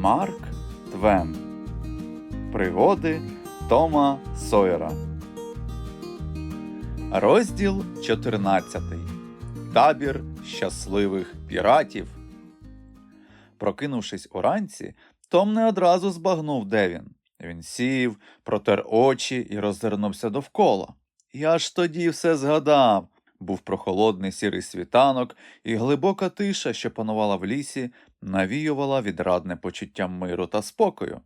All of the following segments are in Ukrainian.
Марк Твен Пригоди Тома Сойера. Розділ 14. Табір щасливих піратів. Прокинувшись уранці, Том не одразу збагнув, де він. Він сів, протер очі і роззирнувся довкола. І аж тоді все згадав. Був прохолодний сірий світанок, і глибока тиша, що панувала в лісі, навіювала відрадне почуття миру та спокою.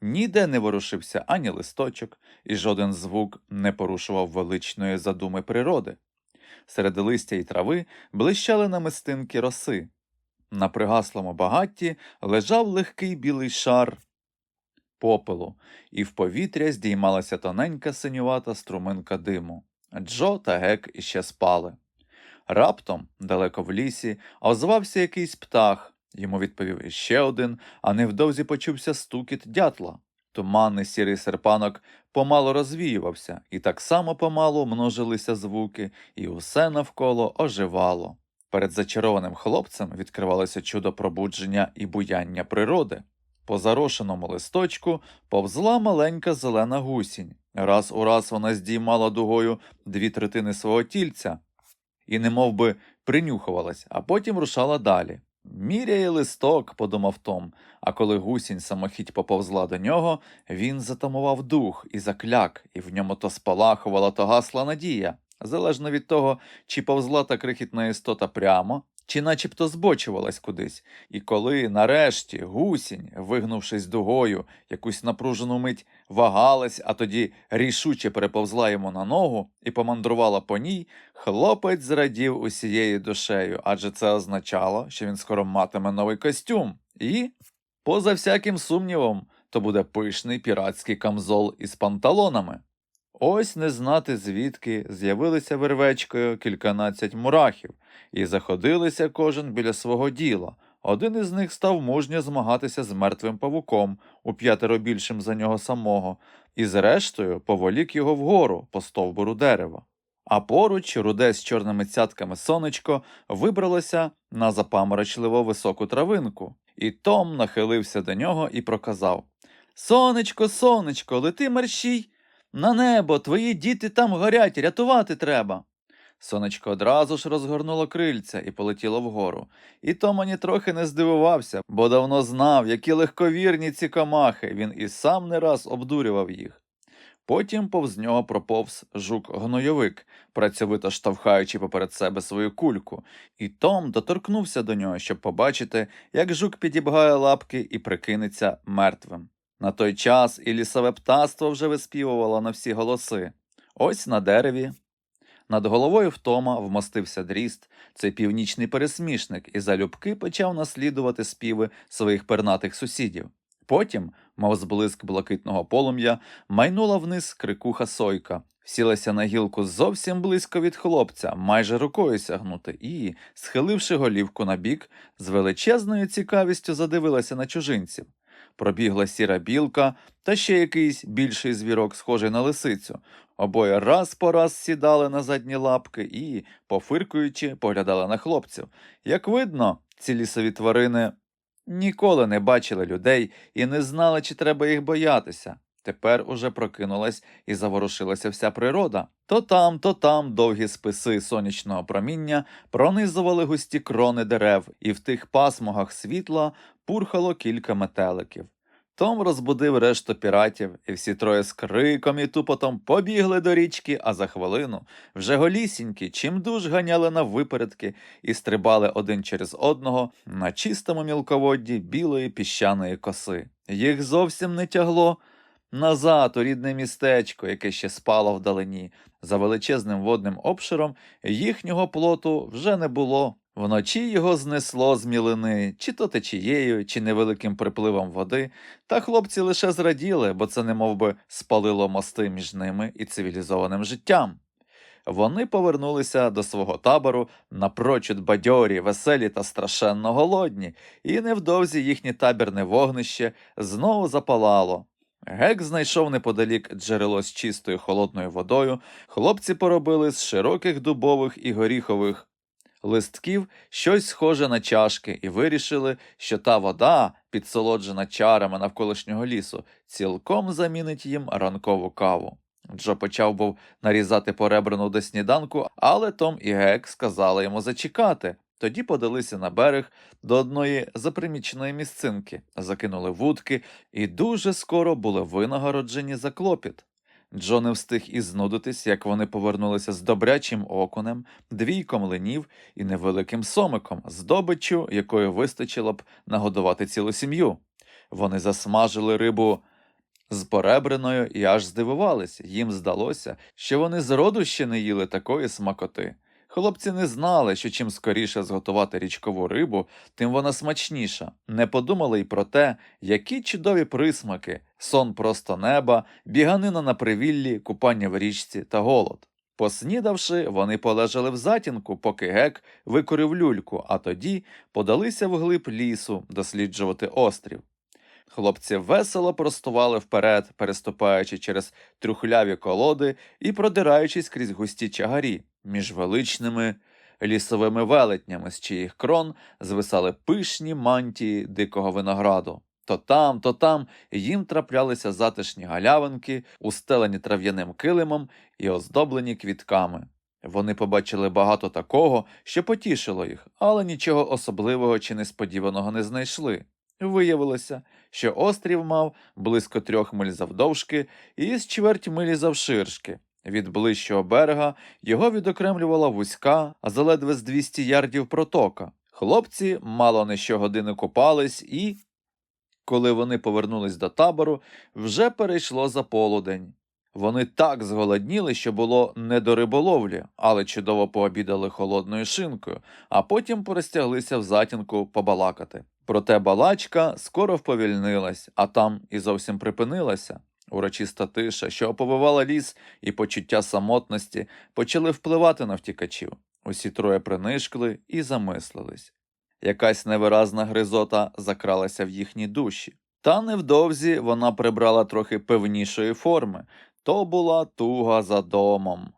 Ніде не ворушився ані листочок, і жоден звук не порушував величної задуми природи. Серед листя й трави блищали намистинки роси. На пригаслому багатті лежав легкий білий шар попелу, і в повітря здіймалася тоненька синювата струминка диму. Джо та Гек іще спали. Раптом, далеко в лісі, озвався якийсь птах. Йому відповів іще один, а невдовзі почувся стукіт дятла. Туманний сірий серпанок помало розвіювався, і так само помалу множилися звуки, і усе навколо оживало. Перед зачарованим хлопцем відкривалося чудо пробудження і буяння природи. По зарошеному листочку повзла маленька зелена гусінь. Раз у раз вона здіймала дугою дві третини свого тільця і немов би принюхувалась, а потім рушала далі. Міряє листок, подумав Том, а коли гусінь самохідь поповзла до нього, він затамував дух і закляк, і в ньому то спалахувала, то гасла надія, залежно від того, чи повзла та крихітна істота прямо, чи начебто збочувалась кудись. І коли, нарешті, гусінь, вигнувшись дугою, якусь напружену мить вагалась, а тоді рішуче переповзла йому на ногу і помандрувала по ній, хлопець зрадів усією душею, адже це означало, що він скоро матиме новий костюм. І, поза всяким сумнівом, то буде пишний піратський камзол із панталонами. Ось не знати звідки з'явилися вервечкою кільканадцять мурахів і заходилися кожен біля свого діла. Один із них став мужньо змагатися з мертвим павуком, у п'ятеро більшим за нього самого, і зрештою поволік його вгору по стовбуру дерева. А поруч руде з чорними цятками сонечко вибралося на запаморочливо високу травинку, і Том нахилився до нього і проказав Сонечко, сонечко, лети мерщій! На небо, твої діти там горять, рятувати треба. Сонечко одразу ж розгорнуло крильця і полетіло вгору. І Том ані трохи не здивувався, бо давно знав, які легковірні ці комахи, він і сам не раз обдурював їх. Потім повз нього проповз жук-гнойовик, працьовито штовхаючи поперед себе свою кульку, і Том доторкнувся до нього, щоб побачити, як жук підібгає лапки і прикинеться мертвим. На той час і лісове птаство вже виспівувало на всі голоси. Ось на дереві. Над головою втома вмостився дріст, цей північний пересмішник, і залюбки почав наслідувати співи своїх пернатих сусідів. Потім, мов зблиск блакитного полум'я, майнула вниз крикуха сойка, сілася на гілку зовсім близько від хлопця, майже рукою сягнути, і, схиливши голівку на бік, з величезною цікавістю задивилася на чужинців. Пробігла сіра білка та ще якийсь більший звірок, схожий на лисицю. Обоє раз по раз сідали на задні лапки і, пофиркуючи, поглядали на хлопців. Як видно, ці лісові тварини ніколи не бачили людей і не знали, чи треба їх боятися. Тепер уже прокинулась і заворушилася вся природа. То там, то там довгі списи сонячного проміння пронизували густі крони дерев, і в тих пасмогах світла пурхало кілька метеликів. Том розбудив решту піратів, і всі троє з криком і тупотом побігли до річки, а за хвилину вже голісінькі чимдуж ганяли на випередки і стрибали один через одного на чистому мілководді білої піщаної коси. Їх зовсім не тягло назад у рідне містечко, яке ще спало вдалині. За величезним водним обширом їхнього плоту вже не було. Вночі його знесло з мілини, чи то течією, чи невеликим припливом води, та хлопці лише зраділи, бо це немов би спалило мости між ними і цивілізованим життям. Вони повернулися до свого табору напрочуд бадьорі, веселі та страшенно голодні, і невдовзі їхнє табірне вогнище знову запалало. Гек знайшов неподалік джерело з чистою холодною водою, хлопці поробили з широких дубових і горіхових листків щось схоже на чашки і вирішили, що та вода, підсолоджена чарами навколишнього лісу, цілком замінить їм ранкову каву. Джо почав був нарізати поребрину до сніданку, але Том і Гек сказали йому зачекати. Тоді подалися на берег до одної заприміченої місцинки, закинули вудки і дуже скоро були винагороджені за клопіт. Джо не встиг і знудитись, як вони повернулися з добрячим окунем, двійком ленів і невеликим сомиком, здобиччю, якої вистачило б нагодувати цілу сім'ю. Вони засмажили рибу з поребриною і аж здивувались. Їм здалося, що вони зроду ще не їли такої смакоти. Хлопці не знали, що чим скоріше зготувати річкову рибу, тим вона смачніша. Не подумали й про те, які чудові присмаки, сон просто неба, біганина на привіллі, купання в річці та голод. Поснідавши, вони полежали в затінку, поки гек викорив люльку, а тоді подалися вглиб лісу досліджувати острів. Хлопці весело простували вперед, переступаючи через трюхляві колоди і продираючись крізь густі чагарі між величними лісовими велетнями, з чиїх крон звисали пишні мантії дикого винограду. То там, то там їм траплялися затишні галявинки, устелені трав'яним килимом і оздоблені квітками. Вони побачили багато такого, що потішило їх, але нічого особливого чи несподіваного не знайшли. Виявилося, що острів мав близько трьох миль завдовжки і з чверть милі завширшки. Від ближчого берега його відокремлювала вузька, а заледве з 200 ярдів протока. Хлопці мало не щогодини купались і, коли вони повернулись до табору, вже перейшло за полудень. Вони так зголодніли, що було не до риболовлі, але чудово пообідали холодною шинкою, а потім порозтяглися в затінку побалакати. Проте балачка скоро вповільнилась, а там і зовсім припинилася. Урочиста тиша, що оповивала ліс, і почуття самотності почали впливати на втікачів. Усі троє принишкли і замислились. Якась невиразна гризота закралася в їхні душі. Та невдовзі вона прибрала трохи певнішої форми, то була туга за домом.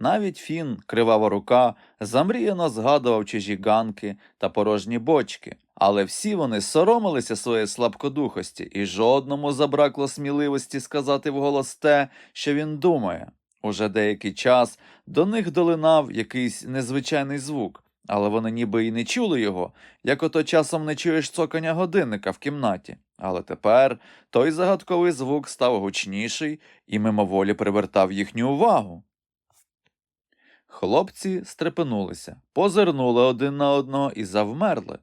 Навіть фін, кривава рука, замріяно згадував чужі ганки та порожні бочки, але всі вони соромилися своєї слабкодухості, і жодному забракло сміливості сказати вголос те, що він думає. Уже деякий час до них долинав якийсь незвичайний звук, але вони ніби й не чули його, як ото часом не чуєш цокання годинника в кімнаті. Але тепер той загадковий звук став гучніший і мимоволі привертав їхню увагу. Хлопці стрепенулися, позирнули один на одного і завмерли.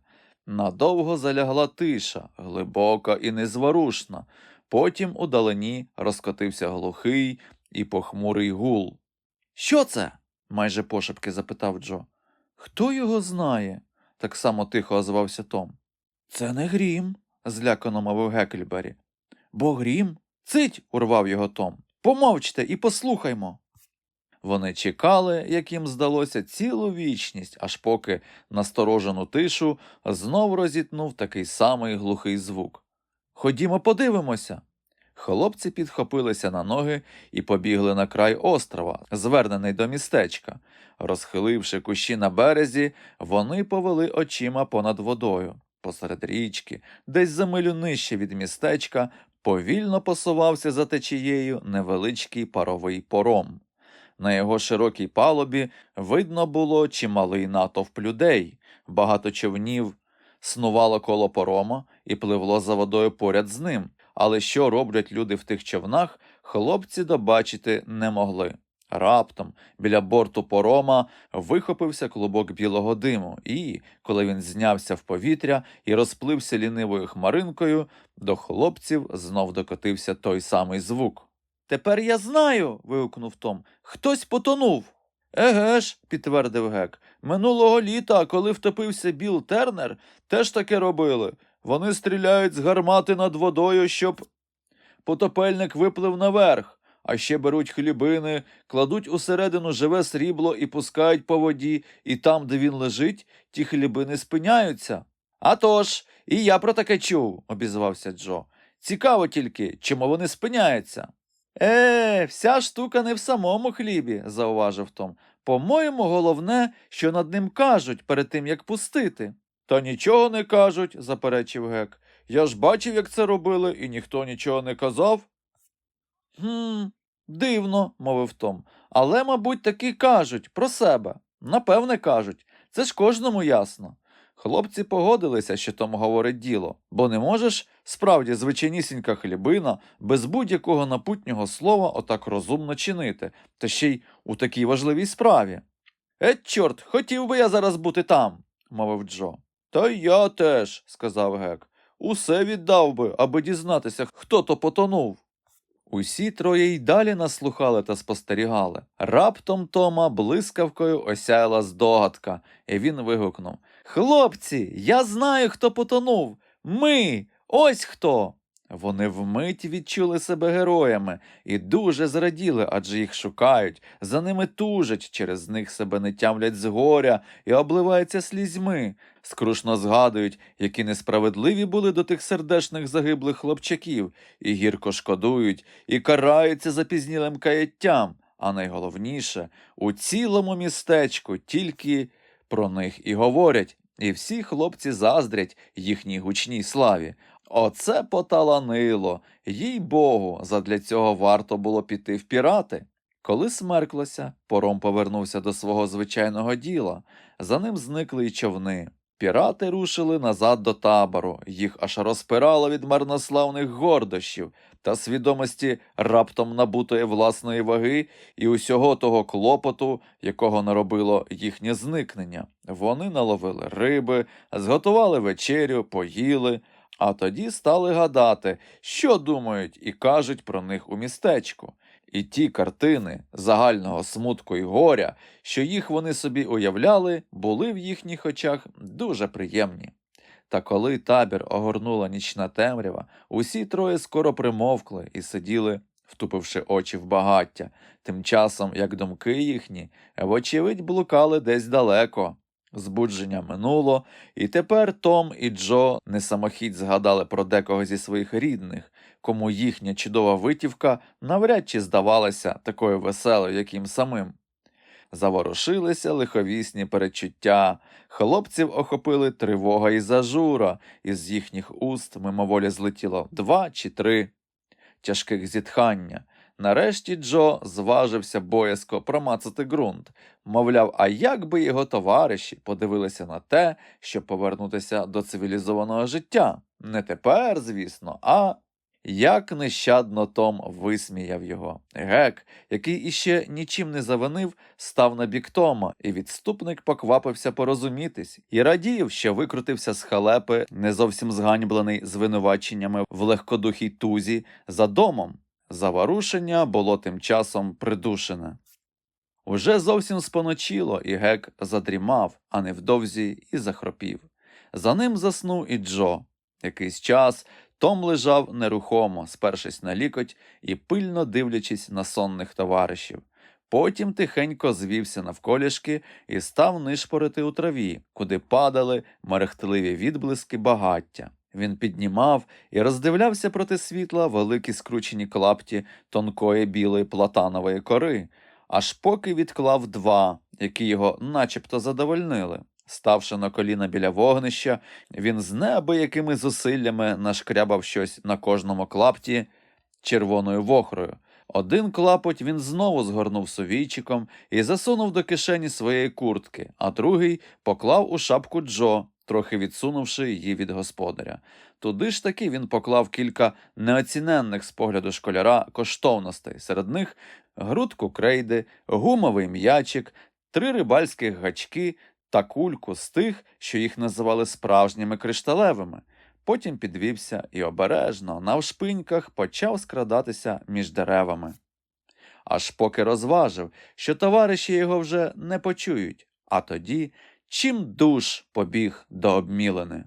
Надовго залягла тиша, глибока і незворушна. Потім у далині розкотився глухий і похмурий гул. Що це? майже пошепки запитав Джо. Хто його знає? так само тихо озвався Том. Це не грім, злякано мовив Гекльбері. Бо грім? Цить, урвав його Том. Помовчте і послухаймо. Вони чекали, як їм здалося, цілу вічність, аж поки насторожену тишу знов розітнув такий самий глухий звук. Ходімо, подивимося. Хлопці підхопилися на ноги і побігли на край острова, звернений до містечка. Розхиливши кущі на березі, вони повели очима понад водою. Посеред річки, десь за милю нижче від містечка, повільно посувався за течією невеличкий паровий пором. На його широкій палубі видно було чималий натовп людей, багато човнів снувало коло порома і пливло за водою поряд з ним. Але що роблять люди в тих човнах, хлопці добачити не могли. Раптом біля борту порома вихопився клубок білого диму, і, коли він знявся в повітря і розплився лінивою хмаринкою, до хлопців знов докотився той самий звук. Тепер я знаю. вигукнув Том. Хтось потонув. Еге ж, підтвердив гек. Минулого літа, коли втопився Біл Тернер, теж таке робили. Вони стріляють з гармати над водою, щоб потопельник виплив наверх, а ще беруть хлібини, кладуть усередину живе срібло і пускають по воді, і там, де він лежить, ті хлібини спиняються. «А тож, і я про таке чув, обізвався Джо. Цікаво тільки, чому вони спиняються. Е, вся штука не в самому хлібі, зауважив Том. По-моєму, головне, що над ним кажуть перед тим, як пустити. Та нічого не кажуть, заперечив гек. Я ж бачив, як це робили, і ніхто нічого не казав. Гм, дивно, мовив Том. Але, мабуть, таки кажуть про себе. Напевне, кажуть. Це ж кожному ясно. Хлопці погодилися, що Том говорить діло, бо не можеш справді звичайнісінька хлібина без будь-якого напутнього слова отак розумно чинити, та ще й у такій важливій справі. Е, чорт, хотів би я зараз бути там, мовив Джо. Та я теж, сказав гек. Усе віддав би, аби дізнатися, хто то потонув. Усі троє й далі наслухали та спостерігали. Раптом Тома блискавкою осяяла здогадка, і він вигукнув Хлопці, я знаю, хто потонув. Ми. Ось хто. Вони вмить відчули себе героями і дуже зраділи, адже їх шукають, за ними тужать, через них себе не тямлять з горя і обливаються слізьми, скрушно згадують, які несправедливі були до тих сердешних загиблих хлопчаків, і гірко шкодують, і караються запізнілим каяттям. А найголовніше, у цілому містечку тільки про них і говорять, і всі хлопці заздрять їхній гучній славі. Оце поталанило, їй богу, задля цього варто було піти в пірати. Коли смерклося, пором повернувся до свого звичайного діла. За ним зникли й човни. Пірати рушили назад до табору, їх аж розпирало від марнославних гордощів та свідомості раптом набутої власної ваги і усього того клопоту, якого наробило їхнє зникнення. Вони наловили риби, зготували вечерю, поїли, а тоді стали гадати, що думають і кажуть про них у містечку. І ті картини загального смутку і горя, що їх вони собі уявляли, були в їхніх очах дуже приємні. Та коли табір огорнула нічна темрява, усі троє скоро примовкли і сиділи, втупивши очі в багаття, тим часом як думки їхні, вочевидь, блукали десь далеко. Збудження минуло, і тепер Том і Джо не самохідь згадали про декого зі своїх рідних, кому їхня чудова витівка навряд чи здавалася такою веселою, як їм самим. Заворушилися лиховісні перечуття, хлопців охопили тривога і зажура, із їхніх уст мимоволі злетіло два чи три тяжких зітхання. Нарешті Джо зважився боязко промацати ґрунт. Мовляв, а як би його товариші подивилися на те, щоб повернутися до цивілізованого життя? Не тепер, звісно, а як нещадно Том висміяв його. Гек, який іще нічим не завинив, став на бік Тома, і відступник поквапився порозумітись і радів, що викрутився з халепи, не зовсім зганьблений звинуваченнями в легкодухій тузі за домом. Заворушення було тим часом придушене. Уже зовсім споночило, і гек задрімав, а невдовзі і захропів. За ним заснув і Джо. Якийсь час Том лежав нерухомо, спершись на лікоть і пильно дивлячись на сонних товаришів. Потім тихенько звівся навколішки і став нишпорити у траві, куди падали мерехтливі відблиски багаття. Він піднімав і роздивлявся проти світла великі скручені клапті тонкої білої платанової кори, аж поки відклав два, які його начебто задовольнили. Ставши на коліна біля вогнища, він з неабиякими зусиллями нашкрябав щось на кожному клапті червоною вохрою. Один клапоть він знову згорнув сувійчиком і засунув до кишені своєї куртки, а другий поклав у шапку Джо, трохи відсунувши її від господаря. Туди ж таки він поклав кілька неоціненних з погляду школяра коштовностей, серед них грудку крейди, гумовий м'ячик, три рибальських гачки та кульку з тих, що їх називали справжніми кришталевими. Потім підвівся і обережно, навшпиньках, почав скрадатися між деревами. Аж поки розважив, що товариші його вже не почують, а тоді чим душ побіг до обмілини.